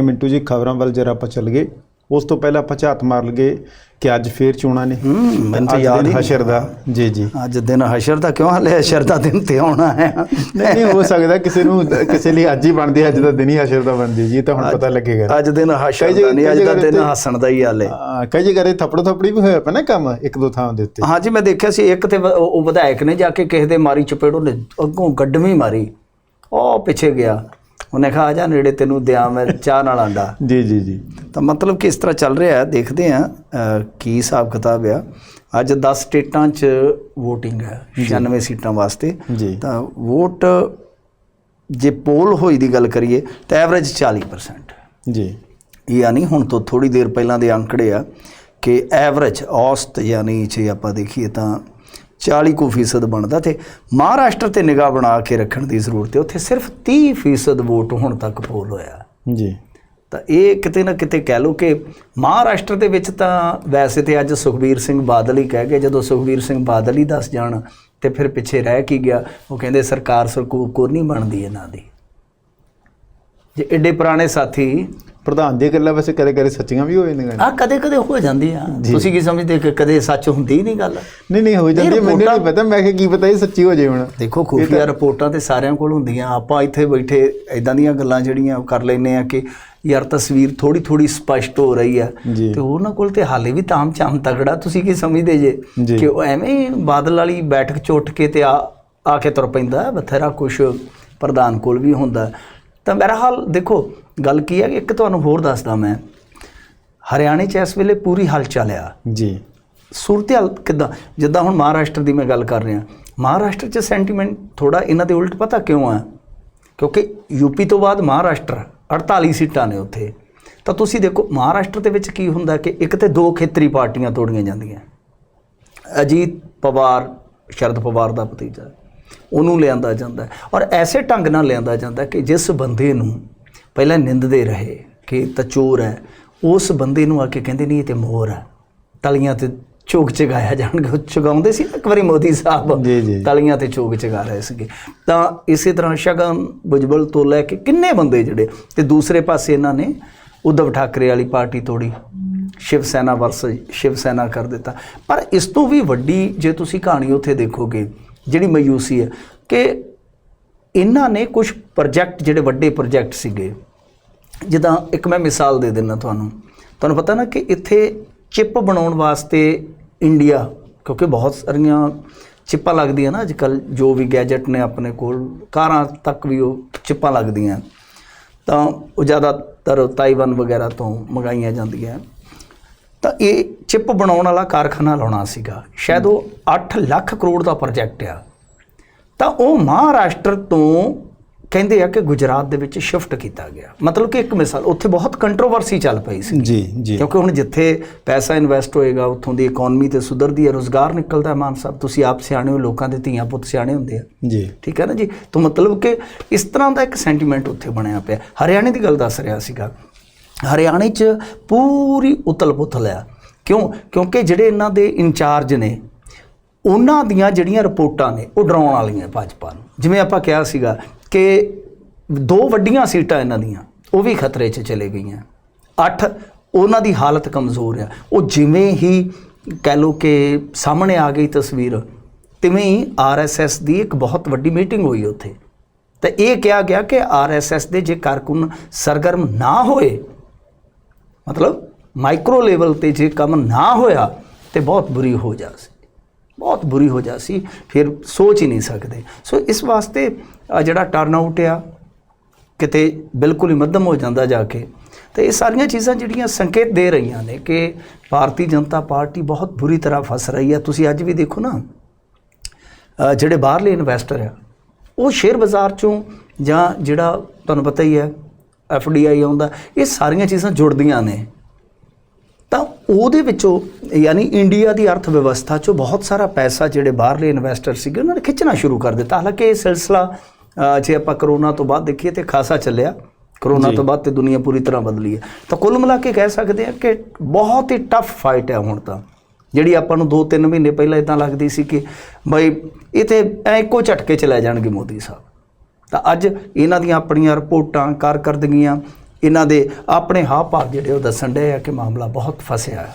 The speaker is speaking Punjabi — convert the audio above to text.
ਮਿੰਟੂ ਜੀ ਖਬਰਾਂ ਵੱਲ ਜਰਾ ਆਪਾਂ ਚੱਲ ਗਏ। ਉਸ ਤੋਂ ਪਹਿਲਾਂ ਆਪਾਂ ਝਾਤ ਮਾਰ ਲਗੇ ਕਿ ਅੱਜ ਫੇਰ ਚੋਣਾਂ ਨੇ। ਹੂੰ ਮੈਨੂੰ ਤਾਂ ਅੱਜ ਯਾਦ ਦਿਨ ਹੀ ਹਸ਼ਰ ਦਾ। ਜੀ ਜੀ। ਅੱਜ ਦਿਨ ਹਸ਼ਰ ਦਾ ਕਿਉਂ ਹਲੇ ਹਸ਼ਰ ਦਾ ਦਿਨ ਤੇ ਆਉਣਾ ਹੈ? ਨਹੀਂ ਨਹੀਂ ਹੋ ਸਕਦਾ ਕਿਸੇ ਨੂੰ ਕਿਸੇ ਲਈ ਅੱਜ ਹੀ ਬਣਦੀ ਹੈ, ਅੱਜ ਦਾ ਦਿਨ ਹੀ ਹਸ਼ਰ ਦਾ ਬਣਦੀ ਜੀ ਇਹ ਤਾਂ ਹੁਣ ਪਤਾ ਲੱਗੇਗਾ। ਅੱਜ ਦਿਨ ਹਸ਼ਰ ਕਈ ਦਾ ਨਹੀਂ ਅੱਜ ਕਈ ਦਾ ਜਗ੍ਹਾ ਦਿਨ ਤੇ- ਹੱਸਣ ਦਾ ਹੀ ਹਾਲੇ। ਕਈ ਜਗ੍ਹਾ ਤੇ ਥੱਪੜ ਥੱਪੜੀ ਵੀ ਹੋਇਆ ਪਿਆ ਨਾ ਕੰਮ ਇੱਕ ਦੋ ਥਾਂ ਦੇ ਉੱਤੇ। ਹਾਂਜੀ ਮੈਂ ਦੇਖਿਆ ਸੀ ਇੱਕ ਤੇ ਵ- ਉਹ ਉਹ ਵਿਧਾਇਕ ਨੇ ਜਾ ਕੇ ਕਿਸੇ ਦੇ ਮਾਰੀ ਚਪੇੜ ਉਹਨੇ ਅੱਗੋਂ ਗੱਡਵੀਂ ਮਾਰੀ। ਉਹ ਪਿੱਛੇ ਗਿਆ। ਉਹਨੇ ਕਿਹਾ ਆ ਜਾ ਨੇੜੇ ਤੈਨੂੰ ਦਿਆਂ ਮੈਂ ਚਾਹ ਨਾਲ ਆਂਡਾ। ਜੀ ਜੀ ਜੀ। ਤਾਂ ਮਤਲਬ ਕਿਸ ਤਰ੍ਹਾਂ ਚੱਲ ਰਿਹਾ ਹੈ ਦੇਖਦੇ ਆ ਕੀ ਹਿਸਾਬ ਕਿਤਾਬ ਆ। ਅੱਜ 10 ਸਟੇਟਾਂ 'ਚ VOTING ਹੈ 96 ਸੀਟਾਂ ਵਾਸਤੇ। ਤਾਂ ਵੋਟ ਜੇ ਪੋਲ ਹੋਈ ਦੀ ਗੱਲ ਕਰੀਏ ਤਾਂ ਐਵਰੇਜ 40% ਜੀ। ਯਾਨੀ ਹੁਣ ਤੋਂ ਥੋੜੀ ਦੇਰ ਪਹਿਲਾਂ ਦੇ ਅੰਕੜੇ ਆ ਕਿ ਐਵਰੇਜ ਔਸਤ ਯਾਨੀ ਜੇ ਆਪਾਂ ਦੇਖੀਏ ਤਾਂ 40 ਕੁ ਫੀਸਦ ਬਣਦਾ ਤੇ ਮਹਾਰਾਸ਼ਟਰ ਤੇ ਨਿਗਾਹ ਬਣਾ ਕੇ ਰੱਖਣ ਦੀ ਜ਼ਰੂਰਤ ਹੈ। ਉੱਥੇ ਸਿਰਫ 30 ਫੀਸਦ ਵੋਟ ਹੁਣ ਤੱਕ ਪੋਲ ਹੋਇਆ। ਜੀ। ਤਾਂ ਇਹ ਕਿਤੇ ਨਾ ਕਿਤੇ ਕਹਿ ਲਓ ਕਿ ਮਹਾਰਾਸ਼ਟਰ ਦੇ ਵਿੱਚ ਤਾਂ ਵੈਸੇ ਤੇ ਅੱਜ ਸੁਖਬੀਰ ਸਿੰਘ ਬਾਦਲ ਹੀ ਕਹਿ ਗਏ ਜਦੋਂ ਸੁਖਬੀਰ ਸਿੰਘ ਬਾਦਲ ਹੀ ਦੱਸ ਜਾਣ ਤੇ ਫਿਰ ਪਿੱਛੇ ਰਹਿ ਕੀ ਗਿਆ ਉਹ ਕਹਿੰਦੇ ਸਰਕਾਰ ਸਰਕੂਰ ਨਹੀਂ ਬਣਦੀ ਇਹਨਾਂ ਦੀ। ਜੇ ਐਡੇ ਪੁਰਾਣੇ ਸਾਥੀ ਪ੍ਰਧਾਨ ਦੀਆਂ ਗੱਲਾਂ ਵੈਸੇ ਕਦੇ ਕਦੇ ਸੱਚੀਆਂ ਵੀ ਹੋਏ ਨੇ। ਆ ਕਦੇ ਕਦੇ ਹੋ ਜਾਂਦੀ ਆ ਤੁਸੀਂ ਕੀ ਸਮਝਦੇ ਕਿ ਕਦੇ ਸੱਚ ਹੁੰਦੀ ਹੀ ਨਹੀਂ ਗੱਲ? ਨਹੀਂ ਨਹੀਂ ਹੋ ਜਾਂਦੀ ਹੈ, ਮੈਨੂੰ ਨਹੀਂ ਪਤਾ। ਮੈਂ ਕਿ ਕੀ ਪਤਾ ਇਹ ਸੱਚੀ ਹੋ ਜਾਏ ਹੁਣ। ਦੇਖੋ ਖੁਫੀਆ ਰਿਪੋਰਟਾਂ ਤੇ ਸਾਰਿਆਂ ਕੋਲ ਹੁੰਦੀਆਂ। ਆਪਾਂ ਇੱਥੇ ਬੈਠੇ ਇਦਾਂ ਦੀਆਂ ਗੱਲਾਂ ਜਿਹੜੀਆਂ ਕਰ ਲੈਨੇ ਆ ਕਿ ਯਾਰ ਤਸਵੀਰ ਥੋੜੀ ਥੋੜੀ ਸਪਸ਼ਟ ਹੋ ਰਹੀ ਆ ਜੀ। ਤੇ ਉਹਨਾਂ ਕੋਲ ਤੇ ਹਾਲੇ ਵੀ ਤਾਮ ਚਾਮ ਤਗੜਾ। ਤੁਸੀਂ ਕੀ ਸਮਝਦੇ ਜੇ ਜੀ। ਕਿ ਉਹ ਐਵੇਂ ਹੀ ਬਾਦਲ ਵਾਲੀ ਬੈਠਕ ਚ ਉੱਠ ਕੇ ਤੇ ਆ ਆ ਕੇ ਤੁਰ ਪੈਂਦਾ ਹੈ, ਬਥੇਰਾ ਕੁਝ ਪ੍ਰਧਾਨ ਕੋਲ ਵੀ ਹੁੰਦਾ। ਤਾਂ ਮੇਰਾ ਹਾਲ ਦੇਖੋ ਗੱਲ ਕੀ ਹੈ ਕਿ ਇੱਕ ਤੁਹਾਨੂੰ ਹੋਰ ਦੱਸਦਾ ਮੈਂ। ਹਰਿਆਣੇ ਚ ਇਸ ਵੇਲੇ ਪੂਰੀ ਹਲਚਲ ਆ। ਜੀ। ਸੂਰਤ-ਹਾਲ ਕਿੱਦਾਂ? ਜਿੱਦਾਂ ਹੁਣ ਮਹਾਰਾਸ਼ਟਰ ਦੀ ਮੈਂ ਗੱਲ ਕਰ ਰਿਹਾ। ਮਹਾਰਾਸ਼ਟਰ 'ਚ ਸੈਂਟੀਮੈਂਟ ਥੋੜਾ ਇਹਨਾਂ ਦੇ ਉਲਟ ਪਤਾ ਕਿਉਂ ਆ? ਕਿਉਂਕਿ ਯੂਪੀ ਤੋਂ ਬਾਅਦ ਮਹਾਰਾਸ਼ਟਰ 48 ਸੀਟਾਂ ਨੇ ਉੱਥੇ। ਤਾਂ ਤੁਸੀਂ ਦੇਖੋ ਮਹਾਰਾਸ਼ਟਰ ਦੇ ਵਿੱਚ ਕੀ ਹੁੰਦਾ ਕਿ ਇੱਕ ਤੇ ਦੋ ਖੇਤਰੀ ਪਾਰਟੀਆਂ ਤੋੜੀਆਂ ਜਾਂਦੀਆਂ। ਅਜੀਤ ਪਵਾਰ ਸ਼ਰਦ ਪਵਾਰ ਦਾ ਭਤੀਜਾ। ਉਹਨੂੰ ਲਿਆਂਦਾ ਜਾਂਦਾ ਔਰ ਐਸੇ ਢੰਗ ਨਾਲ ਲਿਆਂਦਾ ਜਾਂਦਾ ਕਿ ਜਿਸ ਬੰਦੇ ਨੂੰ ਪਹਿਲਾਂ ਨਿੰਦਦੇ ਰਹੇ ਕਿ ਤਾਂ ਚੋਰ ਹੈ ਉਸ ਬੰਦੇ ਨੂੰ ਆ ਕੇ ਕਹਿੰਦੇ ਨਹੀਂ ਇਹ ਤੇ ਮੋਰ ਹੈ। ਤਲੀਆਂ ਤੇ ਚੋਕ ਚਗਾਇਆ ਜਾਣਗੇ। ਉਹ ਚਗਾਉਂਦੇ ਸੀ ਇੱਕ ਵਾਰੀ ਮੋਦੀ ਸਾਹਿਬ। ਜੀ, ਜੀ। ਤਲੀਆਂ ਤੇ ਚੋਕ ਚਗਾ ਰਹੇ ਸੀਗੇ। ਤਾਂ ਇਸੇ ਤਰ੍ਹਾਂ ਸ਼ਗਨ ਬੁਜਬਲ ਤੋਂ ਲੈ ਕੇ ਕਿੰਨੇ ਬੰਦੇ ਜਿਹੜੇ ਤੇ ਦੂਸਰੇ ਪਾਸੇ ਇਹਨਾਂ ਨੇ ਉद्धਵ ਠਾਕਰੇ ਵਾਲੀ ਪਾਰਟੀ ਤੋੜੀ। ਸ਼ਿਵ ਸੈਨਾ ਵਰਸ ਸ਼ਿਵ ਸੈਨਾ ਕਰ ਦਿੱਤਾ। ਪਰ ਇਸ ਤੋਂ ਵੀ ਵੱਡੀ ਜੇ ਤੁਸੀਂ ਕਹਾਣੀ ਉੱਥੇ ਦੇਖੋਗੇ ਜਿਹੜੀ ਮਾਯੂਸੀ ਹੈ, ਕਿ ਇਹਨਾਂ ਨੇ ਕੁਝ ਪ੍ਰੋਜੈਕਟ ਜਿਹੜੇ ਵੱਡੇ ਪ੍ਰੋਜੈਕਟ ਸੀਗੇ, ਜਿੱਦਾਂ ਇੱਕ ਮੈਂ ਮਿਸਾਲ ਦੇ ਦਿੰਦਾ ਤੁਹਾਨੂੰ। ਤੁਹਾਨੂੰ ਪਤਾ ਨਾ ਕਿ ਇੱਥੇ ਚਿਪ ਬਣਾਉਣ ਵਾਸਤੇ ਇੰਡੀਆ ਕਿਉਂਕਿ ਬਹੁਤ ਸਾਰੀਆਂ ਚਿੱਪਾਂ ਲੱਗਦੀਆਂ ਨਾ ਅੱਜਕੱਲ ਜੋ ਵੀ ਗੈਜਟ ਨੇ ਆਪਣੇ ਕੋਲ, ਕਾਰਾਂ ਤੱਕ ਵੀ ਉਹ ਚਿੱਪਾਂ ਲੱਗਦੀਆਂ। ਤਾਂ ਉਹ ਜ਼ਿਆਦਾਤਰ ਤਾਈਵਾਨ ਵਗੈਰਾ ਤੋਂ ਮੰਗਾਈਆਂ ਜਾਂਦੀਆਂ। ਤਾਂ ਇਹ ਚਿਪ ਬਣਾਉਣ ਵਾਲਾ ਕਾਰਖਾਨਾ ਲਾਉਣਾ ਸੀਗਾ। ਸ਼ਾਇਦ ਉਹ 8 ਲੱਖ ਕਰੋੜ ਦਾ ਪ੍ਰੋਜੈਕਟ ਆ। ਤਾਂ ਉਹ ਮਹਾਰਾਸ਼ਟਰ ਤੋਂ ਕਹਿੰਦੇ ਆ ਕਿ ਗੁਜਰਾਤ ਦੇ ਵਿੱਚ ਸ਼ਿਫਟ ਕੀਤਾ ਗਿਆ। ਮਤਲਬ ਕਿ ਇੱਕ ਮਿਸਾਲ ਉੱਥੇ ਬਹੁਤ ਕੰਟਰੋਵਰਸੀ ਚੱਲ ਪਈ ਸੀ। ਜੀ ਜੀ। ਕਿਉਂਕਿ ਹੁਣ ਜਿੱਥੇ ਪੈਸਾ ਇਨਵੈਸਟ ਹੋਏਗਾ ਉੱਥੋਂ ਦੀ ਇਕਨੋਮੀ ਤੇ ਸੁਧਰਦੀ ਹੈ ਰੋਜ਼ਗਾਰ ਨਿਕਲਦਾ ਹੈ ਮਾਨ ਸਾਹਿਬ ਤੁਸੀਂ ਆਪ ਸਿਆਣੇ ਹੋ ਲੋਕਾਂ ਦੇ ਧੀਆਂ ਪੁੱਤ ਸਿਆਣੇ ਹੁੰਦੇ ਆ। ਜੀ। ਠੀਕ ਹੈ ਨਾ ਜੀ? ਤਾਂ ਮਤਲਬ ਕਿ ਇਸ ਤਰ੍ਹਾਂ ਦਾ ਇੱਕ ਸੈਂਟੀਮੈਂਟ ਉੱਥੇ ਬਣਿਆ ਪਿਆ। ਹਰਿਆਣੇ ਦੀ ਗੱਲ ਦੱਸ ਰਿਹਾ ਸੀਗਾ। ਹਰਿਆਣੇ 'ਚ ਪੂਰੀ ਉਤਲ-ਪੁਤਲ ਆ। ਕਿਉਂ? ਕਿਉਂਕਿ ਜਿਹੜੇ ਇਹਨਾਂ ਦੇ ਇੰਚਾਰਜ ਨੇ, ਉਹਨਾਂ ਦੀਆਂ ਜਿਹੜੀਆਂ ਰਿਪੋਰਟਾਂ ਨੇ, ਉਹ ਡਰਾਉਣ ਵਾਲੀਆਂ ਭਾਜਪਾ ਨੂੰ। ਜਿਵੇਂ ਆਪਾਂ ਕਿਹਾ ਸੀਗਾ ਕਿ ਦੋ ਵੱਡੀਆਂ ਸੀਟਾਂ ਇਹਨਾਂ ਦੀਆਂ, ਉਹ ਵੀ ਖਤਰੇ 'ਚ ਚਲੇ ਗਈਆਂ। ਅੱਠ, ਉਹਨਾਂ ਦੀ ਹਾਲਤ ਕਮਜ਼ੋਰ ਆ। ਉਹ ਜਿਵੇਂ ਹੀ ਕਹਿ ਲਓ ਕਿ ਸਾਹਮਣੇ ਆ ਗਈ ਤਸਵੀਰ, ਤਿਵੇਂ ਹੀ ਆਰਐਸਐਸ ਦੀ ਇੱਕ ਬਹੁਤ ਵੱਡੀ ਮੀਟਿੰਗ ਹੋਈ ਉੱਥੇ। ਤਾਂ ਇਹ ਕਿਹਾ ਗਿਆ ਕਿ ਆਰਐਸਐਸ ਦੇ ਜੇ ਕਾਰਕੁਨ ਸਰਗਰਮ ਨਾ ਹੋਏ ਮਤਲਬ ਮਾਈਕਰੋ ਲੈਵਲ ਤੇ ਜੇ ਕੰਮ ਨਾ ਹੋਇਆ ਤੇ ਬਹੁਤ ਬੁਰੀ ਹੋ ਜਾ ਸੀ। ਬਹੁਤ ਬੁਰੀ ਹੋ ਜਾ ਸੀ। ਫਿਰ ਸੋਚ ਹੀ ਨਹੀਂ ਸਕਦੇ। ਸੋ ਇਸ ਵਾਸਤੇ ਜਿਹੜਾ ਟਰਨ ਆਊਟ ਆ, ਕਿਤੇ ਬਿਲਕੁਲ ਹੀ ਮੱਧਮ ਹੋ ਜਾਂਦਾ ਜਾ ਕੇ। ਤੇ ਇਹ ਸਾਰੀਆਂ ਚੀਜ਼ਾਂ ਜਿਹੜੀਆਂ ਸੰਕੇਤ ਦੇ ਰਹੀਆਂ ਨੇ ਕਿ ਭਾਰਤੀ ਜਨਤਾ ਪਾਰਟੀ ਬਹੁਤ ਬੁਰੀ ਤਰ੍ਹਾਂ ਫਸ ਰਹੀ ਹੈ ਤੁਸੀਂ ਅੱਜ ਵੀ ਦੇਖੋ ਨਾ ਜਿਹੜੇ ਬਾਹਰਲੇ ਇਨਵੈਸਟਰ ਆ, ਉਹ ਸ਼ੇਅਰ ਬਾਜ਼ਾਰ ਚੋਂ ਜਾਂ ਜਿਹੜਾ ਤੁਹਾਨੂੰ ਪਤਾ ਹੀ ਹੈ ਐਫਡੀਆਈ ਆਉਂਦਾ ਇਹ ਸਾਰੀਆਂ ਚੀਜ਼ਾਂ ਜੁੜਦੀਆਂ ਨੇ। ਤਾਂ ਉਹਦੇ ਵਿੱਚੋਂ ਯਾਨੀ ਇੰਡੀਆ ਦੀ ਅਰਥ ਵਿਵਸਥਾ ਚੋਂ ਬਹੁਤ ਸਾਰਾ ਪੈਸਾ ਜਿਹੜੇ ਬਾਹਰਲੇ ਇਨਵੈਸਟਰ ਸੀਗੇ ਉਹਨਾਂ ਨੇ ਖਿੱਚਣਾ ਸ਼ੁਰੂ ਕਰ ਦਿੱਤਾ। ਹਾਲਾਂਕਿ ਇਹ ਸਿਲਸਿਲਾ ਜੇ ਆਪਾਂ ਕਰੋਨਾ ਤੋਂ ਬਾਅਦ ਦੇਖੀਏ ਤੇ ਖਾਸਾ ਚੱਲਿਆ। ਕਰੋਨਾ ਤੋਂ ਬਾਅਦ ਤੇ ਦੁਨੀਆ ਪੂਰੀ ਤਰ੍ਹਾਂ ਬਦਲੀ ਹੈ। ਤਾਂ ਕੁੱਲ ਮਿਲਾ ਕੇ ਕਹਿ ਸਕਦੇ ਆ ਕਿ ਬਹੁਤ ਹੀ ਟਫ ਫਾਈਟ ਹੈ ਹੁਣ ਤਾਂ। ਜਿਹੜੀ ਆਪਾਂ ਨੂੰ 2-3 ਮਹੀਨੇ ਪਹਿਲਾਂ ਇਦਾਂ ਲੱਗਦੀ ਸੀ ਕਿ ਬਈ ਇਹ ਤੇ ਐ ਇੱਕੋ ਝਟਕੇ ਚ ਲੈ ਜਾਣਗੇ ਮੋਦੀ ਸਾਹਿਬ। ਤਾਂ ਅੱਜ ਇਹਨਾਂ ਦੀਆਂ ਆਪਣੀਆਂ ਰਿਪੋਰਟਾਂ ਕਾਰਕਰਦਗੀਆਂ ਇਹਨਾਂ ਦੇ ਆਪਣੇ ਹਾਵ ਭਾਵ ਜਿਹੜੇ ਉਹ ਦੱਸਣ ਦੇ ਆ ਕਿ ਮਾਮਲਾ ਬਹੁਤ ਫਸਿਆ ਹੈ।